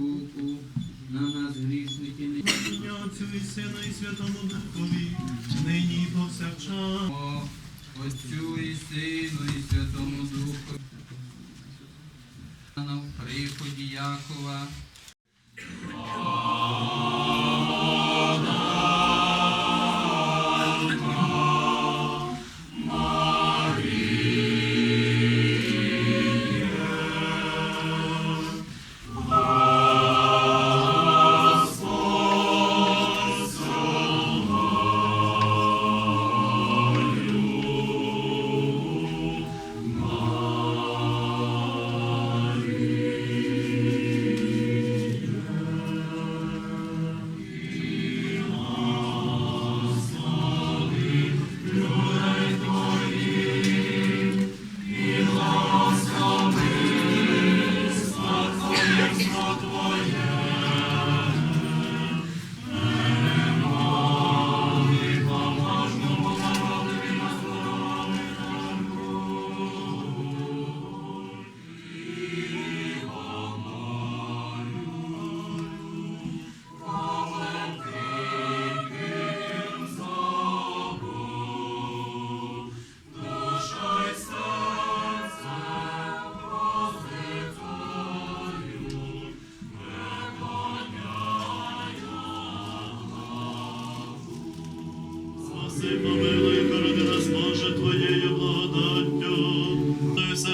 руку на нас грішники не Отцю і Сина, і Святому Духові, нині і повсякчас. Отцю і Сину і Святому Духові. На приході Якова.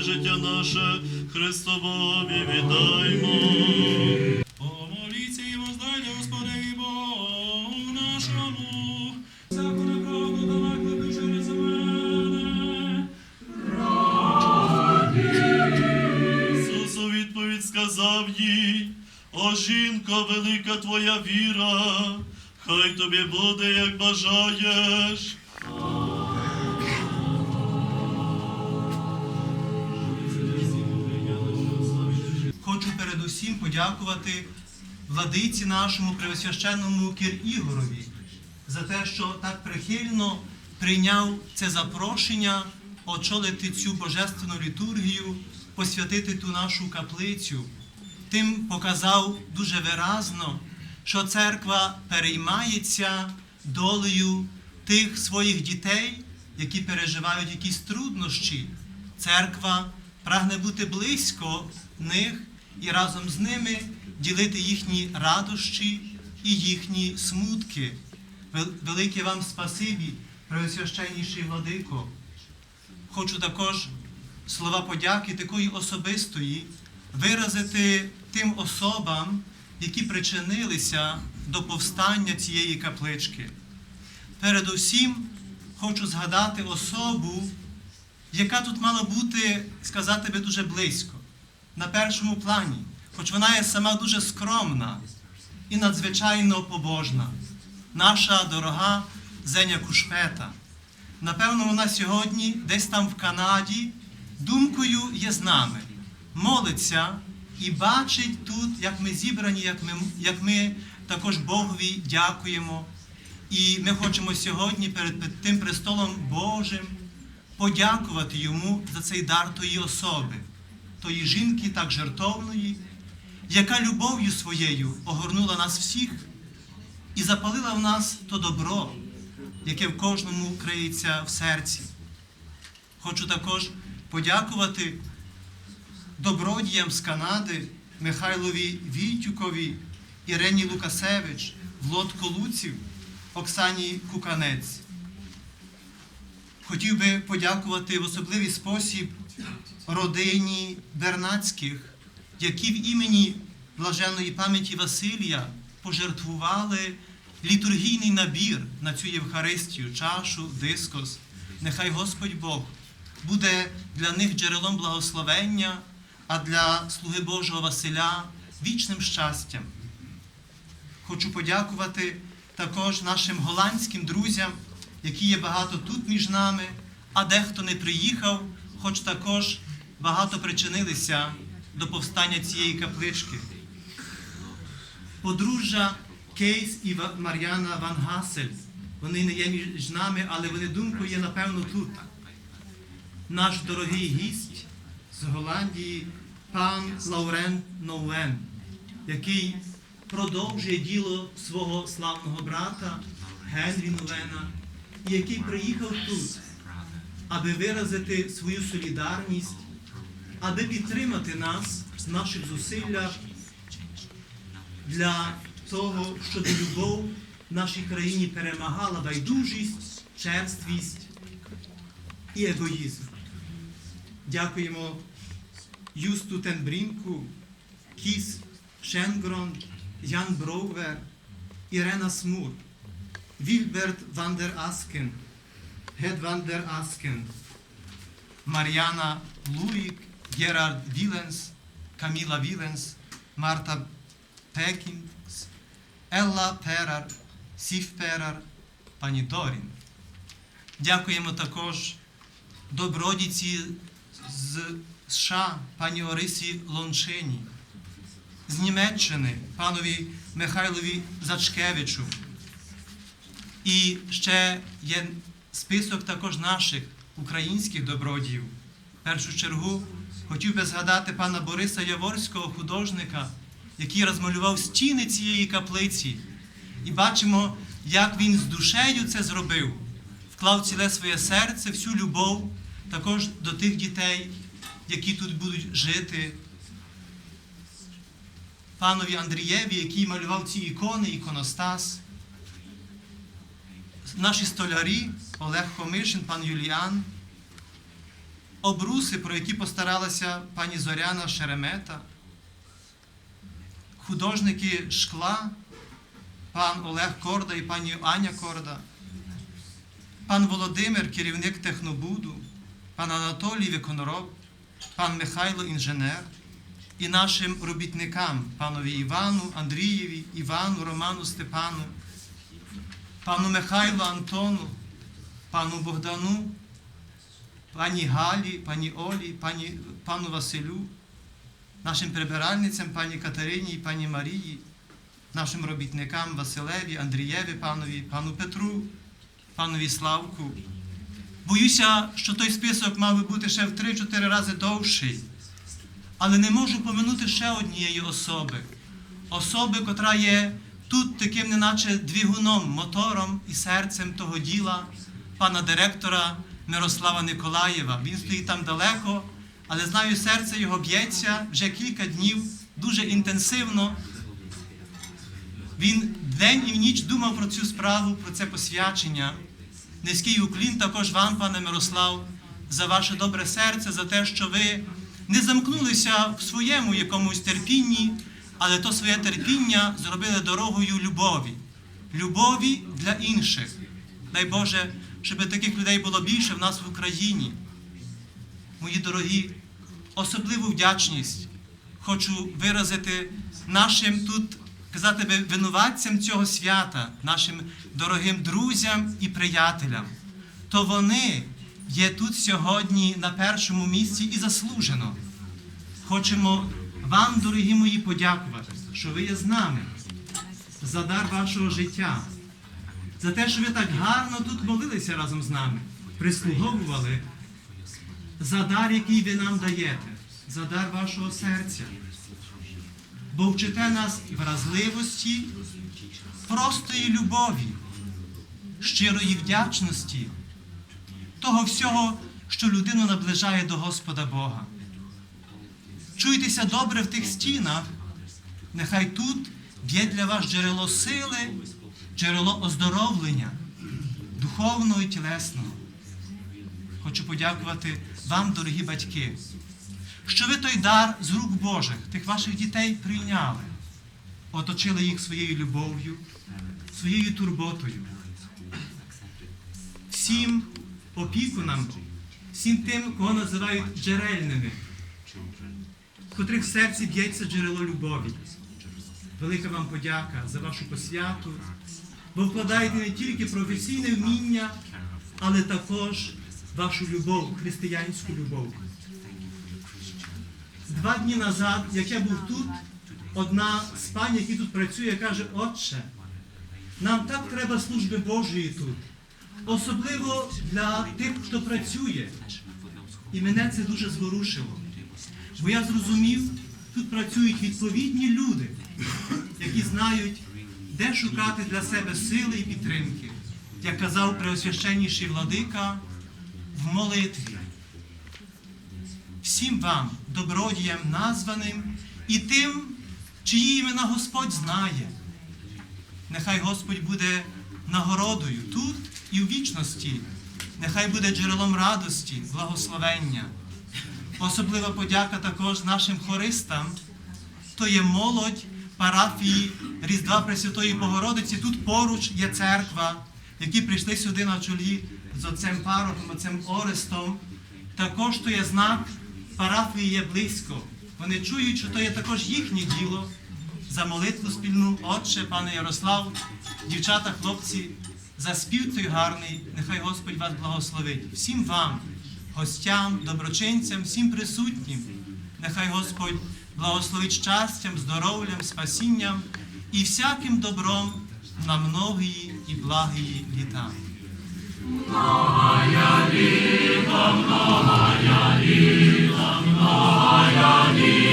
Життя наше Христовові віддаймо. Помоліться і воздайте Господеві Богу нашому, всяку неправду далеко через мене. Ісус відповідь сказав їй, о жінко, велика твоя віра, хай тобі буде, як бажаєш. Подякувати владиці нашому превосвященному Кір Ігорові за те, що так прихильно прийняв це запрошення очолити цю божественну літургію, посвятити ту нашу каплицю. Тим показав дуже виразно, що церква переймається долею тих своїх дітей, які переживають якісь труднощі. Церква прагне бути близько них і разом з ними ділити їхні радощі і їхні смутки. Велике вам спасибі, Преосвященніший владико. Хочу також слова подяки такої особистої виразити тим особам, які причинилися до повстання цієї каплички. Передусім хочу згадати особу, яка тут мала бути, сказати би, дуже близько, на першому плані, хоч вона є сама дуже скромна і надзвичайно побожна, наша дорога Зеня Кушпета. Напевно, вона сьогодні десь там в Канаді думкою є з нами, молиться і бачить тут, як ми зібрані, як ми, як ми також Богові дякуємо. І ми хочемо сьогодні перед тим престолом Божим подякувати йому за цей дар тої особи, тої жінки так жертовної, яка любов'ю своєю огорнула нас всіх і запалила в нас то добро, яке в кожному криється в серці. Хочу також подякувати добродіям з Канади Михайлові Вітюкові, Ірені Лукасевич, Влод Колуців, Оксані Куканець. Хотів би подякувати в особливий спосіб родині Бернацьких, які в імені блаженної пам'яті Василія пожертвували літургійний набір на цю Євхаристію, чашу, дискос. Нехай Господь Бог буде для них джерелом благословення, а для слуги Божого Василя вічним щастям. Хочу подякувати також нашим голландським друзям, які є багато тут між нами, а дехто не приїхав, хоч також багато причинилися до повстання цієї каплички. Подружжя Кейс і Мар'яна Ван Гасель. Вони не є між нами, але вони думкою є, напевно, тут. Наш дорогий гість з Голландії, пан Лаурен Ноуен, який продовжує діло свого славного брата Генрі Новена, який приїхав тут, аби виразити свою солідарність, аби підтримати нас в наших зусиллях для того, щоб любов в нашій країні перемагала байдужість, черствість і егоїзм. Дякуємо Юсту Тенбрінку, Кіс Шенгрон, Ян Броувер, Ірена Смур, Вільберт Вандер Аскен, Гед Вандер Аскен, Мар'яна Луїк, Герард Віленс, Каміла Віленс, Марта Пекінс, Елла Перар, Сів Перар, пані Дорін. Дякуємо також добродіці з США, пані Орисі Лончині, з Німеччини, панові Михайлові Зачкевичу. І ще є список також наших українських добродіїв. В першу чергу хотів би згадати пана Бориса Яворського, художника, який розмалював стіни цієї каплиці. І бачимо, як він з душею це зробив, вклав ціле своє серце, всю любов також до тих дітей, які тут будуть жити. Панові Андрієві, який малював ці ікони, іконостас. Наші столярі Олег Комишин, пан Юліан, обруси, про які постаралася пані Зоряна Шеремета, художники шкла, пан Олег Корда і пані Аня Корда, пан Володимир, керівник технобуду, пан Анатолій Виконороб, пан Михайло інженер. І нашим робітникам, панові Івану, Андрієві, Івану, Роману Степану, пану Михайлу Антону, пану Богдану, пані Галі, пані Олі, пані, пану Василю, нашим прибиральницям, пані Катерині і пані Марії, нашим робітникам Василеві, Андрієві, панові, пану Петру, панові Славку. Боюся, що той список мав би бути ще в 3-4 рази довший. Але не можу поминути ще однієї особи. Особи, котра є тут таким, неначе двигуном, мотором і серцем того діла, пана директора Мирослава Николаєва. Він стоїть там далеко, але знаю, серце його б'ється вже кілька днів, дуже інтенсивно. Він день і ніч думав про цю справу, про це посвячення. Низький уклін також вам, пане Мирослав, за ваше добре серце, за те, що ви не замкнулися в своєму якомусь терпінні, але то своє терпіння зробили дорогою любові. Любові для інших. Дай Боже, щоб таких людей було більше в нас в Україні. Мої дорогі, особливу вдячність хочу виразити нашим тут, казати би, винуватцям цього свята, нашим дорогим друзям і приятелям. То вони є тут сьогодні на першому місці і заслужено. Хочемо вам, дорогі мої, подякувати, що ви є з нами, за дар вашого життя, за те, що ви так гарно тут молилися разом з нами, прислуговували за дар, який ви нам даєте, за дар вашого серця. Бо вчите нас вразливості, простої любові, щирої вдячності, того всього, що людину наближає до Господа Бога. Чуйтеся добре в тих стінах, нехай тут б'є для вас джерело сили, джерело оздоровлення, духовного і тілесного. Хочу подякувати вам, дорогі батьки, що ви той дар з рук Божих, тих ваших дітей прийняли, оточили їх своєю любов'ю, своєю турботою. Всім опікунам, всім тим, кого називають джерельними, в котрих в серці б'ється джерело любові. Велика вам подяка за вашу посвяту, бо вкладаєте не тільки професійне вміння, але також вашу любов, християнську любов. Два дні назад, як я був тут, одна з пані, які тут працює, каже, Отче, нам так треба служби Божої тут, особливо для тих, хто працює. І мене це дуже зворушило. Бо я зрозумів, тут працюють відповідні люди, які знають, де шукати для себе сили і підтримки, як казав Преосвященніший владика в молитві. Всім вам, добродіям названим, і тим, чиї імена Господь знає. Нехай Господь буде нагородою тут і в вічності. Нехай буде джерелом радості, благословення. Особлива подяка також нашим хористам. То є молодь парафії Різдва Пресвятої Богородиці. Тут поруч є церква, які прийшли сюди на чолі з отцем парохом, отцем Орестом. Також то є знак парафії є близько. Вони чують, що то є також їхнє діло. За молитву спільну, Отче, пане Ярослав, дівчата, хлопці, за спів той гарний, нехай Господь вас благословить. Всім вам, гостям, доброчинцям, всім присутнім, нехай Господь благословить щастям, здоров'ям, спасінням і всяким добром на многії і благії літа. Многая літа, многая літа, многая літа.